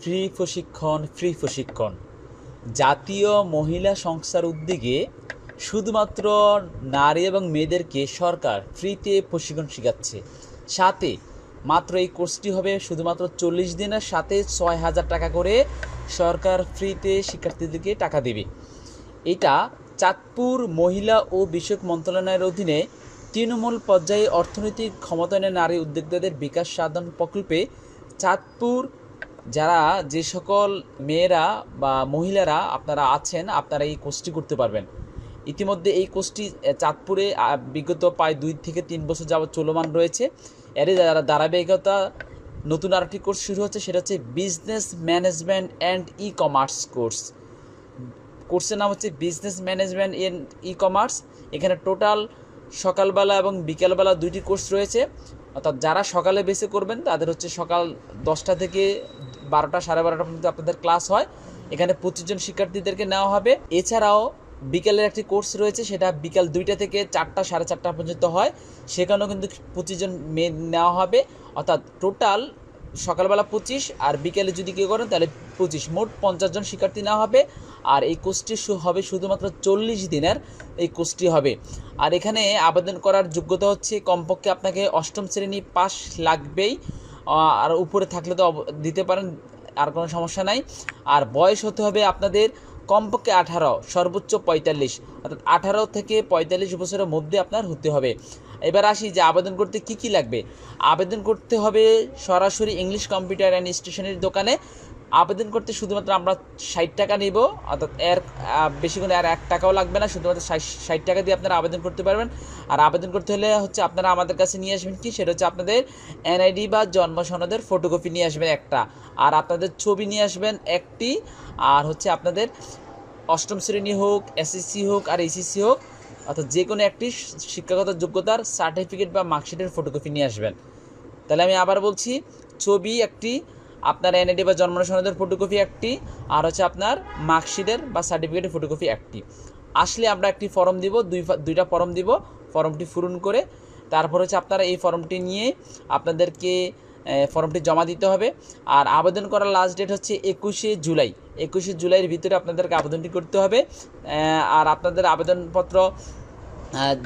Free প্রশিক্ষণ free প্রশিক্ষণ। জাতীয় মহিলা সংস্থার উদ্যোগে শুধুমাত্র নারী এবং মেয়েদেরকে সরকার ফ্রিতে প্রশিক্ষণ শেখাচ্ছে। সাথে মাত্র এই কোর্সটি হবে শুধুমাত্র চল্লিশ দিনের, সাথে ছয় হাজার টাকা করে সরকার ফ্রিতে শিক্ষার্থীদেরকে টাকা দেবে। এটা চাঁদপুর মহিলা ও বিষয়ক মন্ত্রণালয়ের অধীনে তৃণমূল পর্যায়ে অর্থনৈতিক ক্ষমতায়নের নারী উদ্যোক্তাদের বিকাশ সাধন প্রকল্পে চাঁদপুর যারা যে সকল মেয়েরা বা মহিলারা আপনারা আছেন, আপনারা এই কোর্সটি করতে পারবেন। ইতিমধ্যে এই কোর্সটি চাঁদপুরে বিগত প্রায় দুই থেকে তিন বছর যাবৎ চলমান রয়েছে। এর যারা ধারাবাহিকতা নতুন আরেকটি কোর্স শুরু হচ্ছে, সেটা হচ্ছে business management and e commerce course. কোর্সের নাম হচ্ছে business management in e commerce এখানে টোটাল সকালবেলা এবং বিকেলবেলা দুইটি কোর্স রয়েছে। অর্থাৎ যারা সকালে বেসে করবেন, তাদের হচ্ছে সকাল দশটা থেকে বারোটা সাড়ে বারোটা পর্যন্ত আপনাদের ক্লাস হয়। এখানে পঁচিশ জন শিক্ষার্থীদেরকে নেওয়া হবে। এছাড়াও বিকেলের একটি কোর্স রয়েছে, সেটা বিকাল দুইটা থেকে চারটা সাড়ে চারটা পর্যন্ত হয়। সেখানেও কিন্তু পঁচিশ জন মেয়ে নেওয়া হবে। অর্থাৎ টোটাল সকালবেলা পঁচিশ আর বিকেলে যদি কেউ করেন তাহলে পঁচিশ। মোট পঞ্চাশ জন শিক্ষার্থী নেওয়া হবে। আর এই কোর্সটি হবে শুধুমাত্র চল্লিশ দিনের এই কোর্সটি হবে। আর এখানে আবেদন করার যোগ্যতা হচ্ছে কমপক্ষে আপনাকে অষ্টম শ্রেণি পাস লাগবেই। আর উপরে থাকলে তো দিতে পারেন, আর কোনো সমস্যা নাই। আর বয়স হতে হবে আপনাদের কমপক্ষে আঠারো, সর্বোচ্চ পঁয়তাল্লিশ। অর্থাৎ আঠারো থেকে পঁয়তাল্লিশ বছরের মধ্যে আপনার হতে হবে। এবার আসি যে আবেদন করতে কি কি লাগবে। আবেদন করতে হবে সরাসরি ইংলিশ কম্পিউটার অ্যান্ড স্টেশনারি দোকানে। আবেদন করতে শুধুমাত্র আমরা ষাট টাকা নিব, অর্থাৎ এর বেশি করে আর এক টাকাও লাগবে না, শুধুমাত্র ষাট টাকা দিয়ে আপনারা আবেদন করতে পারবেন। আর আবেদন করতে হলে হচ্ছে আপনারা আমাদের কাছে নিয়ে আসবেন কি? সেটা হচ্ছে আপনাদের এনআইডি বা জন্ম সনদের ফটোকপি নিয়ে আসবেন একটা। আর আপনাদের ছবি নিয়ে আসবেন একটি। আর হচ্ছে আপনাদের অষ্টম শ্রেণি হোক এসএসসি হোক আর এইচএসসি হোক, অর্থাৎ যে কোনো একটি শিক্ষাগত যোগ্যতার সার্টিফিকেট বা মার্কশিটের ফটোকপি নিয়ে আসবেন। তাহলে আমি আবার বলছি, ছবি একটি আপনার এনআইডি বা জন্ম সনদের ফটোকপি একটি, আর হচ্ছে আপনার মার্কশিটের বা সার্টিফিকেটের ফটোকপি একটি। আসলে আমরা একটি ফর্ম দিব, দুই দুইটা ফর্ম দিব ফর্মটি পূরণ করে তারপর হচ্ছে আপনারা এই ফর্মটি নিয়ে আপনাদেরকে ফর্মটি জমা দিতে হবে। আর আবেদন করার লাস্ট ডেট হচ্ছে একুশে জুলাই। একুশে জুলাইয়ের ভিতরে আপনাদেরকে আবেদনটি করতে হবে। আর আপনাদের আবেদনপত্র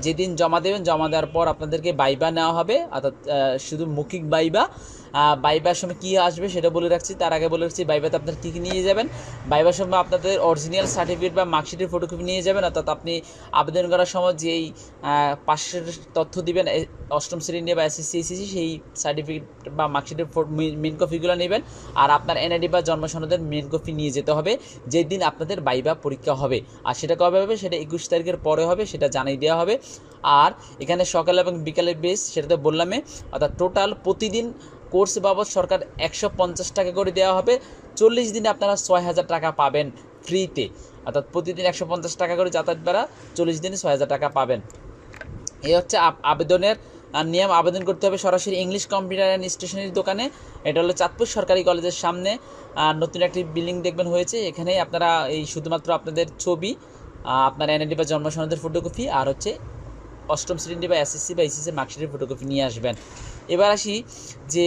যেদিন জমা দেবেন, জমা দেওয়ার পর আপনাদেরকে বাইবা নেওয়া হবে। অর্থাৎ শুধু মৌখিক বাইবা। বাইবার সময় কী আসবে সেটা বলে রাখছি। তার আগে বলে রাখছি, বাইবাতে আপনার কী কী নিয়ে যাবেন? বাইবার সময় আপনাদের অরিজিনাল সার্টিফিকেট বা মার্কশিটের ফটোকপি নিয়ে যাবেন। অর্থাৎ আপনি আবেদন করার সময় যেই পাশের তথ্য দিবেন অষ্টম শ্রেণি নিয়ে বা এসএসসি এসএসসি সেই সার্টিফিকেট বা মার্কশিটের মেন কপিগুলো নেবেন। আর আপনার এনআইডি বা জন্ম সনদের মেন কপি নিয়ে যেতে হবে। যেদিন আপনাদের বাইবা পরীক্ষা হবে। আর সেটা কবে হবে? সেটা একুশ তারিখের পরে হবে, সেটা জানিয়ে দেওয়া হবে। আর এখানে সকাল এবং বিকালের বেস সেটা তো বললামই অর্থাৎ টোটাল প্রতিদিন কোর্স বাবদ সরকার একশো পঞ্চাশ টাকা করে দেওয়া হবে। চল্লিশ দিনে আপনারা ছয় হাজার টাকা পাবেন ফ্রিতে অর্থাৎ প্রতিদিন একশো পঞ্চাশ টাকা করে যাতায়াত ভাড়া, চল্লিশ দিনে ছয় হাজার টাকা পাবেন। এই হচ্ছে আবেদনের নিয়ম। আবেদন করতে হবে সরাসরি ইংলিশ কম্পিউটার অ্যান্ড স্টেশনারি দোকানে। এটা হলো চাঁদপুর সরকারি কলেজের সামনে। নতুন একটি বিল্ডিং দেখবেন হয়েছে। এখানে আপনারা এই শুধুমাত্র আপনাদের ছবি আপনার এনআইডি বা জন্ম সনদের ফটোকপি আর হচ্ছে অষ্টম শ্রেণি বা এসএসসি বা এইচএসসি মার্কশিটের ফটোকপি নিয়ে আসবেন। এবার আসি যে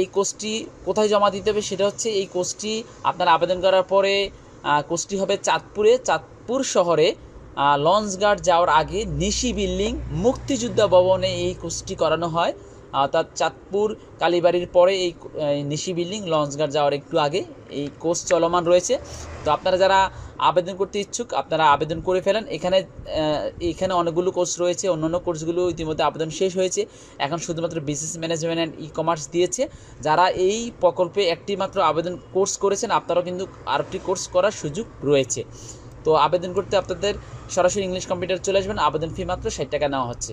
এই কোর্সটি কোথায় জমা দিতে হবে সেটা হচ্ছে এই কোর্সটি আপনার আবেদন করার পরে কোর্সটি হবে চাঁদপুরে চাঁদপুর শহরে আহ, লঞ্চঘাট যাওয়ার আগে নিশি বিল্ডিং মুক্তিযোদ্ধা ভবনে এই কোর্সটি করানো হয়। অর্থাৎ চাঁদপুর কালীবাড়ির পরে এই নিশি বিল্ডিং, লঞ্চঘাট যাওয়ার একটু আগে এই কোর্স চলমান রয়েছে। তো আপনারা যারা আবেদন করতে ইচ্ছুক, আপনারা আবেদন করে ফেলেন। এখানে এখানে অনেকগুলো কোর্স রয়েছে, অন্যান্য কোর্সগুলো ইতিমধ্যে আবেদন শেষ হয়েছে। এখন শুধুমাত্র business management and e commerce দিয়েছে। যারা এই প্রকল্পে একটি মাত্র আবেদন কোর্স করেছেন, আপনারাও কিন্তু আরেকটি কোর্স করার সুযোগ রয়েছে। তো আবেদন করতে আপনাদের সরাসরি ইংলিশ কম্পিউটার চলে আসবেন। আবেদন ফি মাত্র ষাট টাকা নেওয়া হচ্ছে।